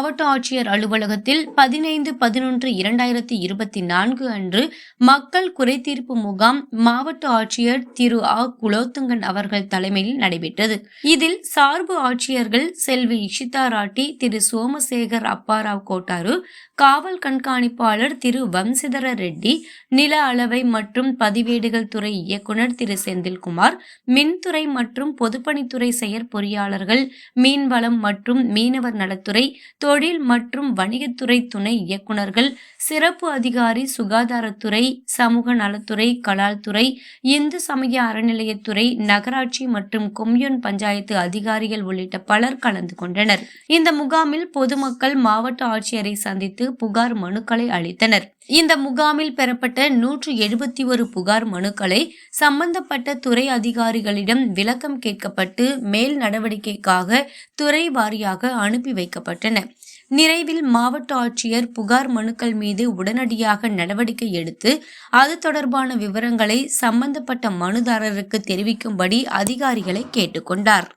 மாவட்ட ஆட்சியர் அலுவலகத்தில் பதினைந்து பதினொன்று இரண்டாயிரத்தி இருபத்தி நான்கு அன்று மக்கள் குறைதீர்ப்பு முகாம் மாவட்ட ஆட்சியர் திரு ஆ. குலோத்துங்கன் அவர்கள் தலைமையில் நடைபெற்றது. இதில் சார்பு ஆட்சியர்கள் செல்வி இஷிதா ராட்டி திரு சோமசேகர் அப்பாராவ் கோட்டாரு காவல் கண்காணிப்பாளர் திரு வம்சிதர ரெட்டி நில அளவை மற்றும் பதிவேடுகள் துறை இயக்குனர் திரு செந்தில்குமார் மின்துறை மற்றும் பொதுப்பணித்துறை செயற்பொறியாளர்கள் மீன்வளம் மற்றும் மீனவர் நலத்துறை தொழில் மற்றும் வணிகத்துறை துணை இயக்குனர்கள் சிறப்பு அதிகாரி சுகாதாரத்துறை சமூக நலத்துறை கலால்துறை இந்து சமய அறநிலையத்துறை நகராட்சி மற்றும் கொம்யூன் பஞ்சாயத்து அதிகாரிகள் உள்ளிட்ட பலர் கலந்து கொண்டனர். இந்த முகாமில் பொதுமக்கள் மாவட்ட ஆட்சியரை சந்தித்து புகார் மனுக்களை அளித்தனர். இந்த முகாமில் பெறப்பட்ட நூற்று எழுபத்தி ஒரு புகார் மனுக்களை சம்பந்தப்பட்ட துறை அதிகாரிகளிடம் விளக்கம் கேட்கப்பட்டு மேல் நடவடிக்கைக்காக துறை வாரியாக அனுப்பி வைக்கப்பட்டன. நிறைவில் மாவட்ட ஆட்சியர் புகார் மனுக்கள் மீது உடனடியாக நடவடிக்கை எடுத்து அது தொடர்பான விவரங்களை சம்பந்தப்பட்ட மனுதாரருக்கு தெரிவிக்கும்படி அதிகாரிகளை கேட்டுக்கொண்டார்.